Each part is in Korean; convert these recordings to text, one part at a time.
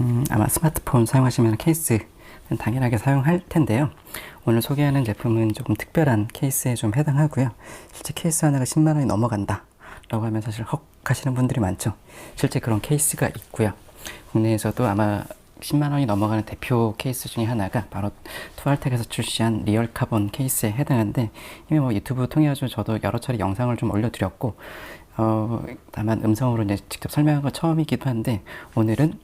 음, 아마 스마트폰 사용하시면 케이스 당연하게 사용할 텐데요. 오늘 소개하는 제품은 조금 특별한 케이스에 좀 해당하고요. 실제 케이스 하나가 10만 원이 넘어간다. 라고 하면 사실 헉 하시는 분들이 많죠. 실제 그런 케이스가 있고요. 국내에서도 아마 10만 원이 넘어가는 대표 케이스 중에 하나가 바로 투알텍에서 출시한 리얼 카본 케이스에 해당하는데 이미 뭐 유튜브 통해 가지고 저도 여러 차례 영상을 좀 올려드렸고 어, 다만 음성으로 이제 직접 설명한 건 처음이기도 한데 오늘은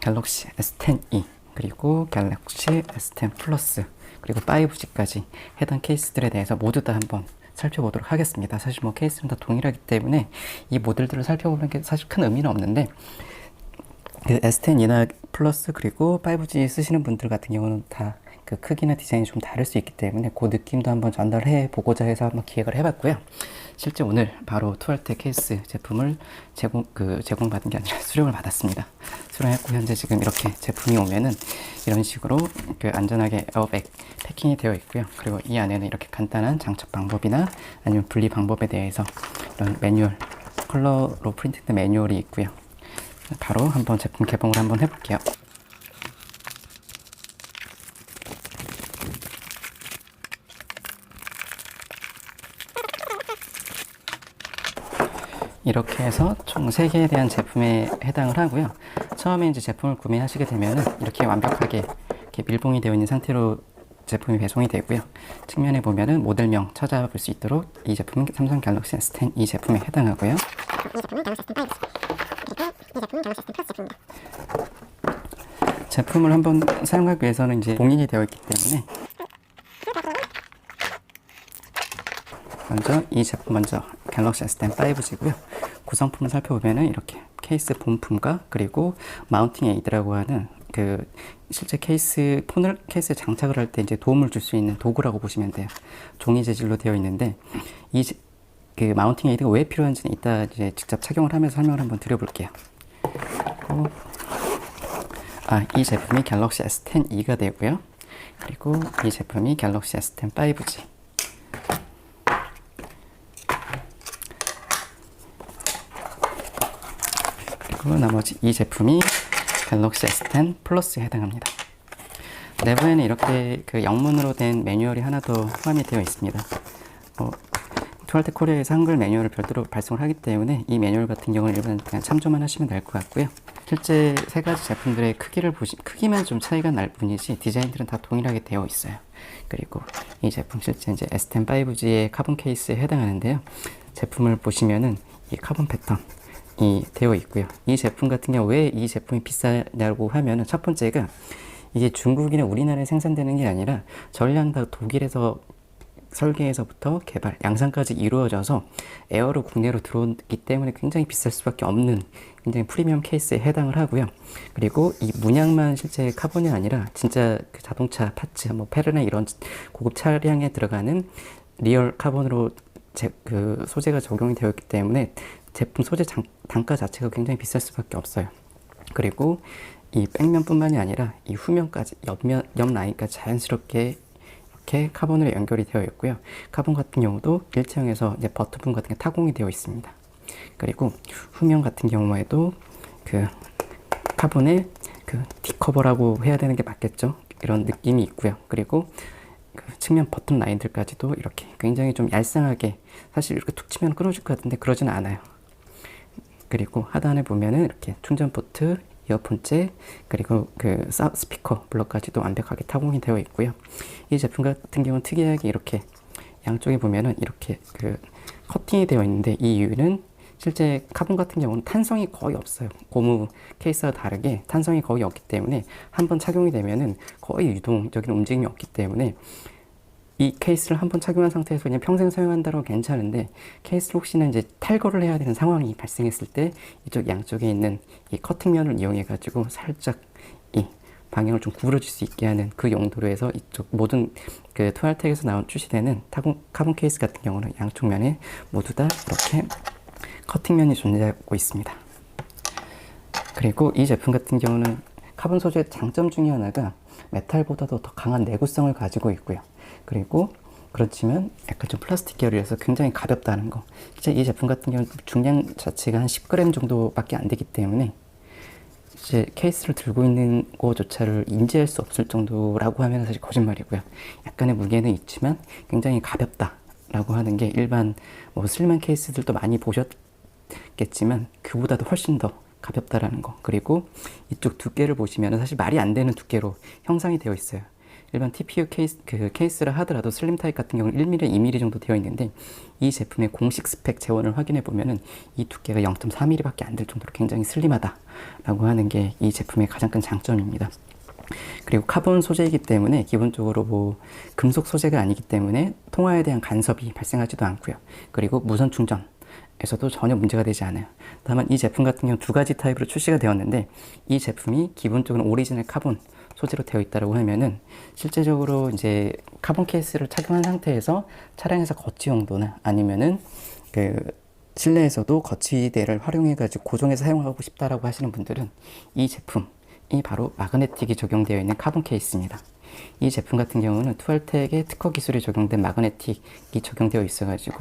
갤럭시 S10e 그리고 갤럭시 S10 플러스 그리고 5G까지 해당 케이스들에 대해서 모두 다 한번 살펴보도록 하겠습니다. 사실 뭐 케이스는 다 동일하기 때문에 이 모델들을 살펴보는 게 사실 큰 의미는 없는데 그 S10이나 플러스 그리고 5G 쓰시는 분들 같은 경우는 다 그 크기나 디자인이 좀 다를 수 있기 때문에 그 느낌도 한번 전달해 보고자 해서 한번 기획을 해봤고요. 실제 오늘 바로 투알텍 케이스 제품을 제공 그 제공받은 게 아니라 수령을 받았습니다. 수령했고 현재 지금 이렇게 제품이 오면은 이런 식으로 그 안전하게 에어백 패킹이 되어 있고요. 그리고 이 안에는 이렇게 간단한 장착 방법이나 아니면 분리 방법에 대해서 이런 매뉴얼 컬러로 프린트된 매뉴얼이 있고요. 바로 한번 제품 개봉을 한번 해볼게요. 이렇게 해서 총 3개에 대한 제품에 해당을 하고요. 처음에 이제 제품을 구매하시게 되면은 이렇게 완벽하게 이렇게 밀봉이 되어 있는 상태로 제품이 배송이 되고요. 측면에 보면은 모델명 찾아볼 수 있도록 이 제품은 삼성 갤럭시 S10 이 제품에 해당하고요. 제품을 한번 사용하기 위해서는 이제 봉인이 되어 있기 때문에 먼저 이 제품 먼저 갤럭시 S10 5G고요. 구성품을 살펴보면은 이렇게 케이스 본품과 그리고 마운팅 에이드라고 하는 그 실제 케이스 폰을 케이스에 장착을 할 때 이제 도움을 줄 수 있는 도구라고 보시면 돼요. 종이 재질로 되어 있는데 이 그 마운팅 에이드가 왜 필요한지는 이따 이제 직접 착용을 하면서 설명을 한번 드려볼게요. 아, 이 제품이 갤럭시 S10e가 되고요. 그리고 이 제품이 갤럭시 S10 5G. 그리고 나머지 이 제품이 갤럭시 S10 플러스에 해당합니다. 내부에는 이렇게 그 영문으로 된 매뉴얼이 하나 더 포함이 되어 있습니다. 뭐, 투알텍 코리아에서 한글 매뉴얼을 별도로 발송을 하기 때문에 이 매뉴얼 같은 경우는 일반 그냥 참조만 하시면 될 것 같고요. 실제 세 가지 제품들의 크기를 보시 크기만 좀 차이가 날 뿐이지 디자인들은 다 동일하게 되어 있어요. 그리고 이 제품 실제 이제 S10 5G의 카본 케이스에 해당하는데요. 제품을 보시면은 이 카본 패턴 이 되어 있고요. 이 제품 같은 경우 왜 이 제품이 비싸냐고 하면은 첫 번째가 이게 중국이나 우리나라에 생산되는 게 아니라 전량 다 독일에서 설계에서부터 개발, 양산까지 이루어져서 에어로 국내로 들어오기 때문에 굉장히 비쌀 수밖에 없는 굉장히 프리미엄 케이스에 해당을 하고요. 그리고 이 문양만 실제 카본이 아니라 진짜 그 자동차 파츠, 뭐 페르나 이런 고급 차량에 들어가는 리얼 카본으로 제, 그 소재가 적용이 되어 있기 때문에 제품 소재 장, 단가 자체가 굉장히 비쌀 수밖에 없어요. 그리고 이 백면뿐만이 아니라 이 후면까지 옆면 옆 라인까지 자연스럽게 이렇게 카본으로 연결이 되어 있고요. 카본 같은 경우도 일체형에서 이제 버튼분 같은 게 타공이 되어 있습니다. 그리고 후면 같은 경우에도 그 카본의 그 디커버라고 해야 되는 게 맞겠죠? 이런 느낌이 있고요. 그리고 그 측면 버튼 라인들까지도 이렇게 굉장히 좀 얄쌍하게 사실 이렇게 툭 치면 끊어질 것 같은데 그러지는 않아요. 그리고 하단에 보면은 이렇게 충전 포트, 이어폰재, 그리고 그 스피커 블럭까지도 완벽하게 타공이 되어 있고요. 이 제품 같은 경우는 특이하게 이렇게 양쪽에 보면은 이렇게 그 커팅이 되어 있는데 이 이유는 실제 카본 같은 경우는 탄성이 거의 없어요. 고무 케이스와 다르게 탄성이 거의 없기 때문에 한번 착용이 되면은 거의 유동적인 움직임이 없기 때문에 이 케이스를 한 번 착용한 상태에서 그냥 평생 사용한다고 괜찮은데 케이스를 혹시나 이제 탈거를 해야 되는 상황이 발생했을 때 이쪽 양쪽에 있는 이 커팅면을 이용해 가지고 살짝 이 방향을 좀 구부러질 수 있게 하는 그 용도로 해서 이쪽 모든 그 투알텍에서 나온 출시되는 타공, 카본 케이스 같은 경우는 양쪽 면에 모두 다 이렇게 커팅면이 존재하고 있습니다. 그리고 이 제품 같은 경우는 카본 소재의 장점 중에 하나가 메탈보다도 더 강한 내구성을 가지고 있고요. 그리고 그렇지만 약간 좀 플라스틱 계열이라서 굉장히 가볍다는 거. 실제 이 제품 같은 경우는 중량 자체가 한 10g 정도밖에 안 되기 때문에 이제 케이스를 들고 있는 거조차를 인지할 수 없을 정도라고 하면 사실 거짓말이고요. 약간의 무게는 있지만 굉장히 가볍다라고 하는 게 일반 뭐 슬림한 케이스들도 많이 보셨겠지만 그보다도 훨씬 더 가볍다라는 거. 그리고 이쪽 두께를 보시면 사실 말이 안 되는 두께로 형상이 되어 있어요. 일반 TPU 케이스, 그 케이스라 하더라도 슬림 타입 같은 경우는 1mm, 2mm 정도 되어 있는데 이 제품의 공식 스펙 재원을 확인해 보면은 이 두께가 0.4mm밖에 안 될 정도로 굉장히 슬림하다라고 하는 게 이 제품의 가장 큰 장점입니다. 그리고 카본 소재이기 때문에 기본적으로 뭐 금속 소재가 아니기 때문에 통화에 대한 간섭이 발생하지도 않고요. 그리고 무선 충전 에서도 전혀 문제가 되지 않아요. 다만 이 제품 같은 경우 두 가지 타입으로 출시가 되었는데 이 제품이 기본적으로 오리지널 카본 소재로 되어 있다고 하면은 실제적으로 이제 카본 케이스를 착용한 상태에서 차량에서 거치 용도나 아니면은 그 실내에서도 거치대를 활용해 가지고 고정해서 사용하고 싶다라고 하시는 분들은 이 제품이 바로 마그네틱이 적용되어 있는 카본 케이스입니다. 이 제품 같은 경우는 투알텍의 특허 기술이 적용된 마그네틱이 적용되어 있어가지고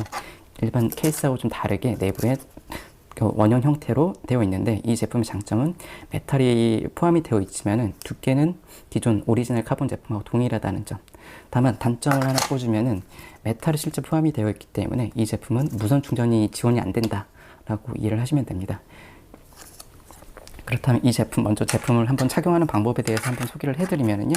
일반 케이스하고 좀 다르게 내부에 그 원형 형태로 되어 있는데 이 제품의 장점은 메탈이 포함이 되어 있지만은 두께는 기존 오리지널 카본 제품하고 동일하다는 점. 다만 단점을 하나 꼽으면은 메탈이 실제 포함이 되어 있기 때문에 이 제품은 무선 충전이 지원이 안 된다 라고 이해를 하시면 됩니다. 그렇다면 이 제품 먼저 제품을 한번 착용하는 방법에 대해서 한번 소개를 해드리면은요.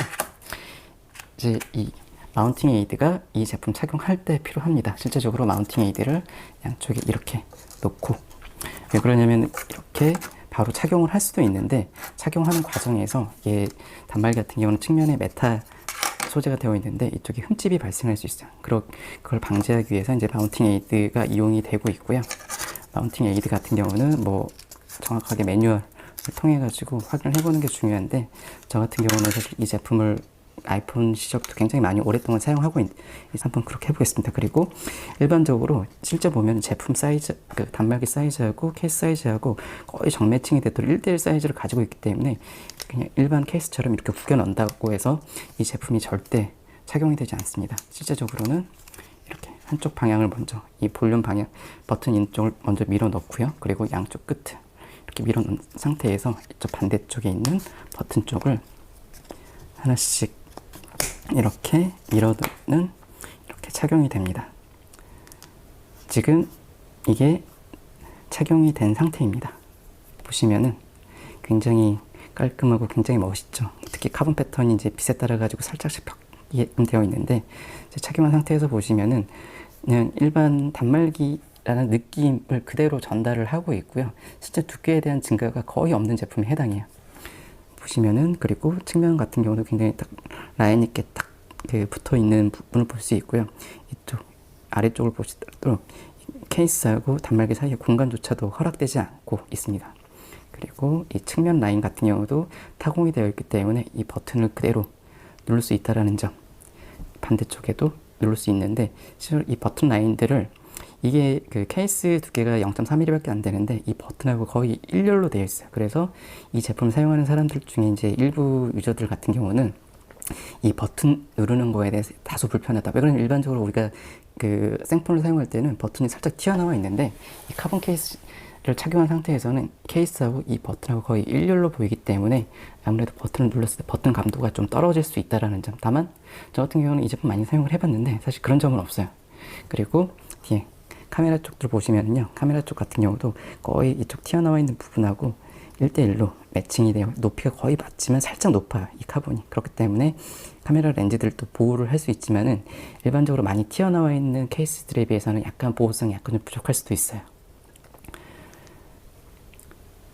이제 이 마운팅 에이드가 이 제품 착용할 때 필요합니다. 실제적으로 마운팅 에이드를 양쪽에 이렇게 놓고 왜 그러냐면 이렇게 바로 착용을 할 수도 있는데 착용하는 과정에서 이게 단말 같은 경우는 측면에 메탈 소재가 되어 있는데 이쪽에 흠집이 발생할 수 있어요. 그러, 그걸 방지하기 위해서 이제 마운팅 에이드가 이용이 되고 있고요. 마운팅 에이드 같은 경우는 뭐 정확하게 매뉴얼을 통해 가지고 확인을 해보는 게 중요한데 저 같은 경우는 사실 이 제품을 아이폰 시절부터 굉장히 많이 오랫동안 사용하고 그래서 한번 그렇게 해보겠습니다. 그리고 일반적으로 실제 보면 제품 사이즈, 그 단말기 사이즈하고 케이스 사이즈하고 거의 정매칭이 되도록 1대1 사이즈를 가지고 있기 때문에 그냥 일반 케이스처럼 이렇게 구겨 넣는다고 해서 이 제품이 절대 착용이 되지 않습니다. 실제적으로는 이렇게 한쪽 방향을 먼저 이 볼륨 방향 버튼 인쪽을 먼저 밀어 넣고요. 그리고 양쪽 끝을 이렇게 밀어 놓은 상태에서 이쪽 반대쪽에 있는 버튼 쪽을 하나씩 이렇게 밀어두는 이렇게 착용이 됩니다. 지금 이게 착용이 된 상태입니다. 보시면은 굉장히 깔끔하고 굉장히 멋있죠. 특히 카본 패턴이 이제 빛에 따라 가지고 살짝씩 되어 있는데 착용한 상태에서 보시면은 그냥 일반 단말기라는 느낌을 그대로 전달을 하고 있고요. 실제 두께에 대한 증가가 거의 없는 제품에 해당해요. 보시면은 그리고 측면 같은 경우도 굉장히 딱 라인 있게 딱 그 붙어 있는 부분을 볼 수 있고요. 이쪽 아래쪽을 보시더라도 케이스하고 단말기 사이의 공간조차도 허락되지 않고 있습니다. 그리고 이 측면 라인 같은 경우도 타공이 되어 있기 때문에 이 버튼을 그대로 누를 수 있다라는 점. 반대쪽에도 누를 수 있는데 실제로 이 버튼 라인들을 이게 그 케이스 두께가 0.3mm밖에 안 되는데 이 버튼하고 거의 일렬로 되어 있어요. 그래서 이 제품을 사용하는 사람들 중에 이제 일부 유저들 같은 경우는 이 버튼 누르는 거에 대해서 다소 불편하다. 왜 그러냐면 일반적으로 우리가 그 생폰을 사용할 때는 버튼이 살짝 튀어나와 있는데 이 카본 케이스를 착용한 상태에서는 케이스하고 이 버튼하고 거의 일렬로 보이기 때문에 아무래도 버튼을 눌렀을 때 버튼 감도가 좀 떨어질 수 있다라는 점. 다만 저 같은 경우는 이 제품 많이 사용을 해봤는데 사실 그런 점은 없어요. 그리고 뒤에 카메라 쪽들 보시면요. 카메라 쪽 같은 경우도 거의 이쪽 튀어나와 있는 부분하고 1대1로 매칭이 돼요. 높이가 거의 맞지만 살짝 높아요. 이 카본이. 그렇기 때문에 카메라 렌즈들도 보호를 할 수 있지만은 일반적으로 많이 튀어나와 있는 케이스들에 비해서는 약간 보호성이 약간 좀 부족할 수도 있어요.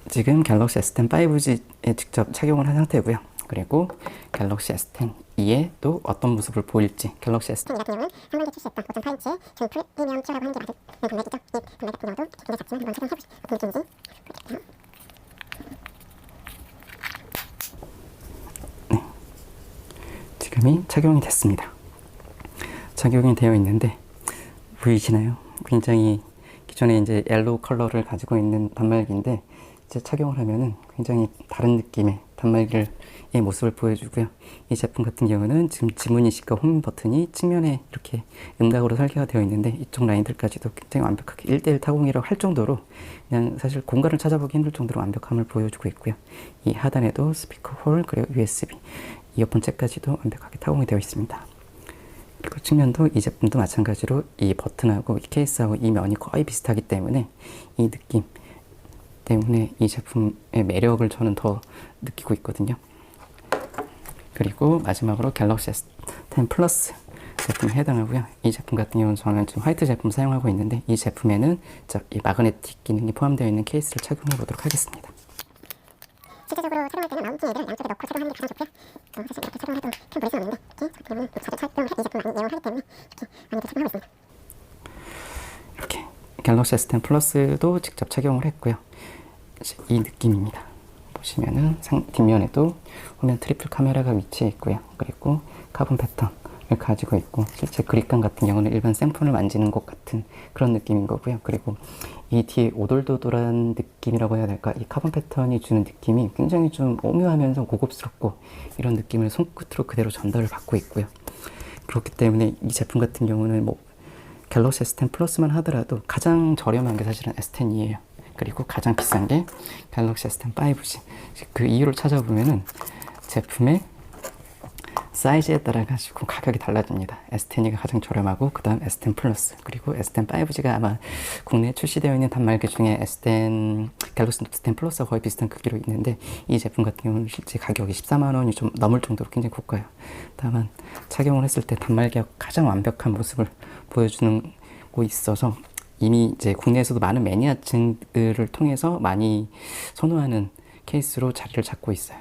지금 갤럭시 S10 5G에 직접 착용을 한 상태고요. 그리고 갤럭시 S10 2에 또 어떤 모습을 보일지 갤럭시 S10 같은 경우는 한번에 출시했던 5.8인치의 저희 프리미엄 티어라고 하는 게 맞은 금액이죠. 이 금액 같은 경우도 굉장히 작지만 한번 착용해보시 어떤 느낌인지 볼게요. 지금이 착용이 됐습니다. 착용이 되어 있는데 보이시나요? 굉장히 기존에 이제 옐로우 컬러를 가지고 있는 단말기인데 이제 착용을 하면은 굉장히 다른 느낌의 단말기의 모습을 보여주고요. 이 제품 같은 경우는 지금 지문인식과 홈 버튼이 측면에 이렇게 음각으로 설계가 되어 있는데 이쪽 라인들까지도 굉장히 완벽하게 1대1 타공이라고 할 정도로 그냥 사실 공간을 찾아보기 힘들 정도로 완벽함을 보여주고 있고요. 이 하단에도 스피커 홀 그리고 USB 이어폰 잭까지도 완벽하게 타공이 되어 있습니다. 그리고 측면도 이 제품도 마찬가지로 이 버튼하고 이 케이스하고 이 면이 거의 비슷하기 때문에 이 느낌 때문에 이 제품의 매력을 저는 더 느끼고 있거든요. 그리고 마지막으로 갤럭시 S10 플러스 제품에 해당하고요. 이 제품 같은 경우는 저는 지금 화이트 제품 사용하고 있는데 이 제품에는 저이 마그네틱 기능이 포함되어 있는 케이스를 착용해 보도록 하겠습니다. 실제적으로 촬영할 때는 마운팅 얘를 양쪽에 넣고 촬영하는 게 가장 좋고요. 어, 사실 이렇게 촬영해도 큰 무리는 없는데 이렇게 제품은 자주 촬영을 해- 이 제품을 많이 이용하기 때문에 이렇게 많이들 촬영하고 있습니다. 이렇게 갤럭시 S10 플러스도 직접 착용을 했고요. 이 느낌입니다. 보시면은 상, 뒷면에도 화면 트리플 카메라가 위치해 있고요. 그리고 카본 패턴을 가지고 있고 실제 그립감 같은 경우는 일반 생폰을 만지는 것 같은 그런 느낌인 거고요. 그리고 이 뒤에 오돌도돌한 느낌이라고 해야 될까? 이 카본 패턴이 주는 느낌이 굉장히 좀 오묘하면서 고급스럽고 이런 느낌을 손끝으로 그대로 전달을 받고 있고요. 그렇기 때문에 이 제품 같은 경우는 뭐 갤럭시 S10 플러스만 하더라도 가장 저렴한 게 사실은 S10이에요. 그리고 가장 비싼 게 갤럭시 S10 5G. 그 이유를 찾아보면은 제품의 사이즈에 따라 가지고 가격이 달라집니다. S10이 가장 저렴하고 그다음 S10 플러스 그리고 S10 5G가 아마 국내에 출시되어 있는 단말기 중에 S10 갤럭시 노트 10 플러스와 거의 비슷한 크기로 있는데 이 제품 같은 경우는 실제 가격이 14만 원이 좀 넘을 정도로 굉장히 고가요. 다만 착용을 했을 때 단말기가 가장 완벽한 모습을 보여주는 고 있어서 이미 이제 국내에서도 많은 매니아층들을 통해서 많이 선호하는 케이스로 자리를 잡고 있어요.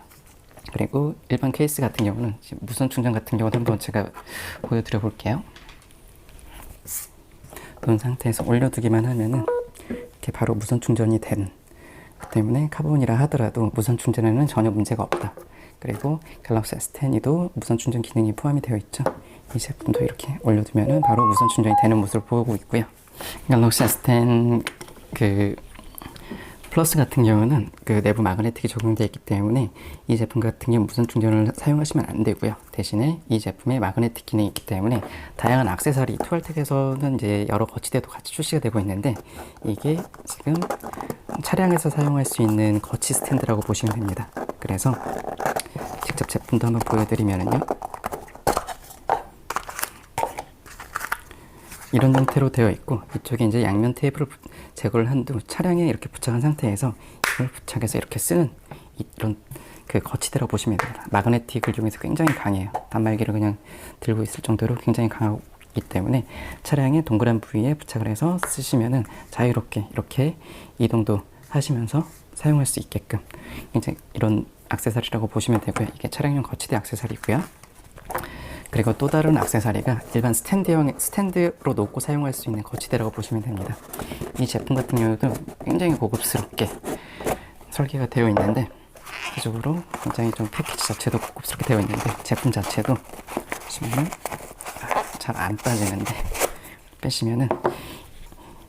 그리고 일반 케이스 같은 경우는 무선 충전 같은 경우도 한번 제가 보여드려 볼게요. 놓은 상태에서 올려두기만 하면은 이렇게 바로 무선 충전이 되는 그 때문에 카본이라 하더라도 무선 충전에는 전혀 문제가 없다. 그리고 갤럭시 S10이도 무선 충전 기능이 포함이 되어 있죠. 이 제품도 이렇게 올려두면은 바로 무선 충전이 되는 모습을 보고 있고요. 갤럭시 S10 그 플러스 같은 경우는 그 내부 마그네틱이 적용되어 있기 때문에 이 제품 같은 경우 무선 충전을 사용하시면 안 되고요. 대신에 이 제품에 마그네틱 기능이 있기 때문에 다양한 액세서리 투알텍에서는 이제 여러 거치대도 같이 출시가 되고 있는데 이게 지금 차량에서 사용할 수 있는 거치 스탠드라고 보시면 됩니다. 그래서 직접 제품도 한번 보여드리면은요. 이런 형태로 되어 있고 이쪽에 이제 양면 테이프를 부- 제거를 한 후 차량에 이렇게 부착한 상태에서 이걸 부착해서 이렇게 쓰는 이런 그 거치대라고 보시면 됩니다. 마그네틱을 이용해서 굉장히 강해요. 단말기를 그냥 들고 있을 정도로 굉장히 강하기 때문에 차량의 동그란 부위에 부착을 해서 쓰시면은 자유롭게 이렇게 이동도 하시면서 사용할 수 있게끔 굉장히 이런 액세서리라고 보시면 되고요. 이게 차량용 거치대 액세서리고요. 그리고 또 다른 액세서리가 일반 스탠드형 스탠드로 놓고 사용할 수 있는 거치대라고 보시면 됩니다. 이 제품 같은 경우도 굉장히 고급스럽게 설계가 되어 있는데 기적으로 굉장히 좀 패키지 자체도 고급스럽게 되어 있는데 제품 자체도 보시면은 잘 안 빠지는데 빼시면은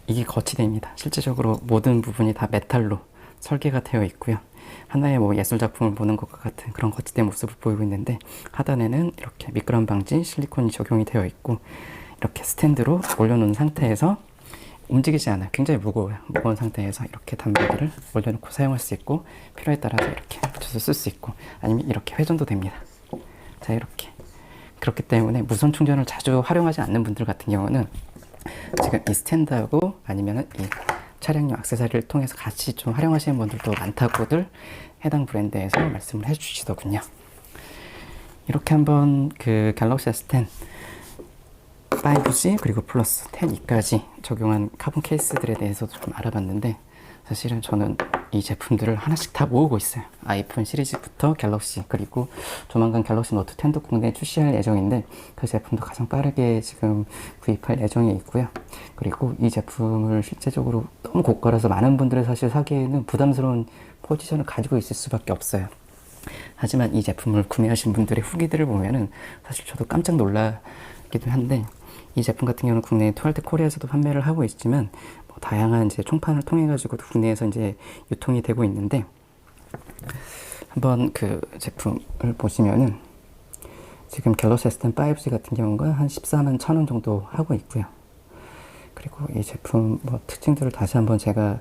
이게 거치대입니다. 실제적으로 모든 부분이 다 메탈로 설계가 되어 있고요. 하나의 뭐 예술 작품을 보는 것과 같은 그런 거치대 모습을 보이고 있는데 하단에는 이렇게 미끄럼 방지 실리콘이 적용이 되어 있고 이렇게 스탠드로 올려놓은 상태에서 움직이지 않아요. 굉장히 무거워요. 무거운 상태에서 이렇게 단말기를 올려놓고 사용할 수 있고 필요에 따라서 이렇게 붙여서 쓸수 있고 아니면 이렇게 회전도 됩니다. 자 이렇게 그렇기 때문에 무선 충전을 자주 활용하지 않는 분들 같은 경우는 지금 이 스탠드하고 아니면은 이 차량용 액세서리를 통해서 같이 좀 활용하시는 분들도 많다고들 해당 브랜드에서 말씀을 해주시더군요. 이렇게 한번 그 갤럭시 S10 5G 그리고 플러스 10E까지 적용한 카본 케이스들에 대해서도 좀 알아봤는데 사실은 저는 이 제품들을 하나씩 다 모으고 있어요. 아이폰 시리즈부터 갤럭시 그리고 조만간 갤럭시 노트 10도 국내에 출시할 예정인데 그 제품도 가장 빠르게 지금 구입할 예정에 있고요. 그리고 이 제품을 실제적으로 너무 고가라서 많은 분들이 사실 사기에는 부담스러운 포지션을 가지고 있을 수밖에 없어요. 하지만 이 제품을 구매하신 분들의 후기들을 보면은 사실 저도 깜짝 놀라기도 한데 이 제품 같은 경우는 국내 투알텍 코리아에서도 판매를 하고 있지만 뭐 다양한 이제 총판을 통해 가지고 국내에서 이제 유통이 되고 있는데 한번 그 제품을 보시면은 지금 갤럭시 S10 5G 같은 경우가 한 14만 1천 원 정도 하고 있고요. 그리고 이 제품 뭐 특징들을 다시 한번 제가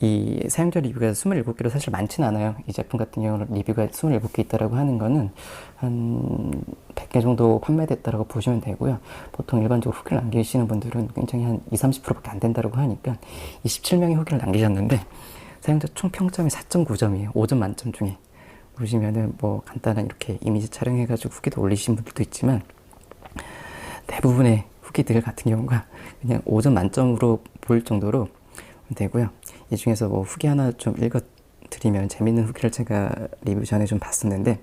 이 사용자 리뷰가 27개로 사실 많진 않아요. 이 제품 같은 경우는 리뷰가 27개 있다라고 하는 거는 한 100개 정도 판매됐다라고 보시면 되고요. 보통 일반적으로 후기를 남기시는 분들은 굉장히 한 20, 30%밖에 안 된다라고 하니까 27명이 후기를 남기셨는데 사용자 총 평점이 4.9점이에요. 5점 만점 중에. 보시면은 뭐 간단한 이렇게 이미지 촬영해가지고 후기도 올리신 분들도 있지만 대부분의 후기들 같은 경우가 그냥 5점 만점으로 보일 정도로 되고요. 이 중에서 뭐 후기 하나 좀 읽어드리면 재밌는 후기를 제가 리뷰 전에 좀 봤었는데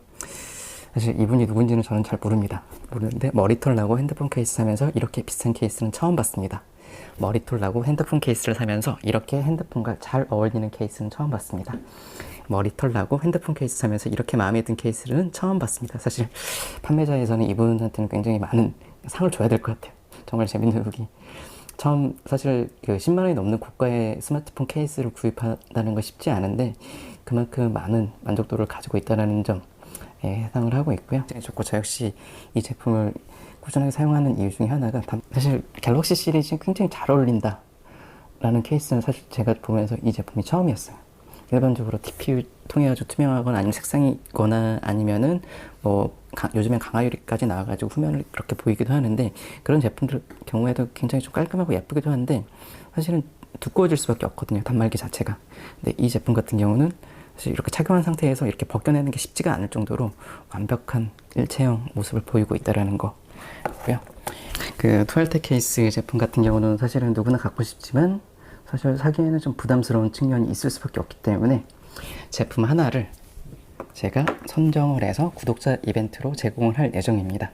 사실 이분이 누군지는 저는 잘 모릅니다. 모르는데 머리털 나고 핸드폰 케이스 사면서 이렇게 비싼 케이스는 처음 봤습니다. 머리털 나고 핸드폰 케이스를 사면서 이렇게 핸드폰과 잘 어울리는 케이스는 처음 봤습니다. 머리털 나고 핸드폰 케이스 사면서 이렇게 마음에 든 케이스는 처음 봤습니다. 사실 판매자에서는 이분한테는 굉장히 많은 상을 줘야 될 것 같아요. 정말 재밌는 후기. 처음 사실 그 10만 원이 넘는 고가의 스마트폰 케이스를 구입한다는 거 쉽지 않은데 그만큼 많은 만족도를 가지고 있다는 점에 해당을 하고 있고요. 굉장히 좋고 저 역시 이 제품을 꾸준하게 사용하는 이유 중에 하나가 단- 사실 갤럭시 시리즈 굉장히 잘 어울린다 라는 케이스는 사실 제가 보면서 이 제품이 처음이었어요. 일반적으로 TPU 통해가지고 투명하거나 아니면 색상이거나 아니면은 뭐 가- 요즘엔 강화유리까지 나와가지고 후면을 그렇게 보이기도 하는데 그런 제품들 경우에도 굉장히 좀 깔끔하고 예쁘기도 한데 사실은 두꺼워질 수밖에 없거든요 단말기 자체가. 근데 이 제품 같은 경우는 사실 이렇게 착용한 상태에서 이렇게 벗겨내는 게 쉽지가 않을 정도로 완벽한 일체형 모습을 보이고 있다라는 거고요. 그 투알테 케이스 제품 같은 경우는 사실은 누구나 갖고 싶지만 사실 사기에는 좀 부담스러운 측면이 있을 수밖에 없기 때문에 제품 하나를 제가 선정을 해서 구독자 이벤트로 제공을 할 예정입니다.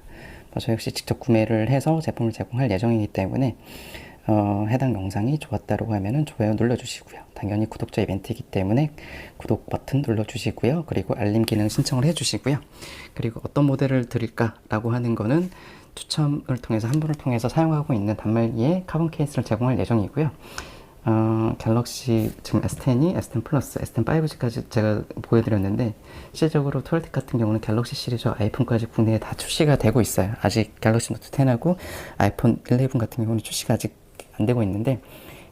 어, 저 역시 직접 구매를 해서 제품을 제공할 예정이기 때문에 어, 해당 영상이 좋았다고 하면은 좋아요 눌러주시고요. 당연히 구독자 이벤트이기 때문에 구독 버튼 눌러주시고요. 그리고 알림 기능 신청을 해주시고요. 그리고 어떤 모델을 드릴까라고 하는 거는 추첨을 통해서 한 분을 통해서 사용하고 있는 단말기에 카본 케이스를 제공할 예정이고요. 어, 갤럭시 지금 S10이 S10 플러스, S10 5G까지 제가 보여드렸는데 실질적으로 12 같은 경우는 갤럭시 시리즈 아이폰까지 국내에 다 출시가 되고 있어요. 아직 갤럭시 노트 10하고 아이폰 11 같은 경우는 출시가 아직 안 되고 있는데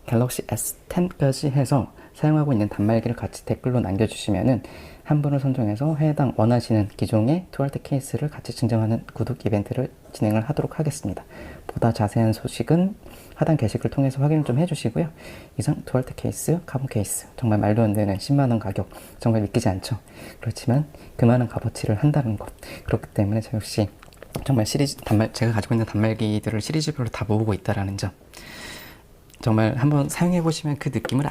갤럭시 S10까지 해서 사용하고 있는 단말기를 같이 댓글로 남겨주시면은 한 분을 선정해서 해당 원하시는 기종의 투알트 케이스를 같이 증정하는 구독 이벤트를 진행을 하도록 하겠습니다. 보다 자세한 소식은 하단 게시글 통해서 확인을 좀 해주시고요. 이상 투알트 케이스, 카본 케이스 정말 말도 안 되는 10만 원 가격 정말 믿기지 않죠. 그렇지만 그만한 값어치를 한다는 것 그렇기 때문에 저 역시 정말 시리즈 단말 제가 가지고 있는 단말기들을 시리즈별로 다 모으고 있다라는 점 정말 한번 사용해 보시면 그 느낌을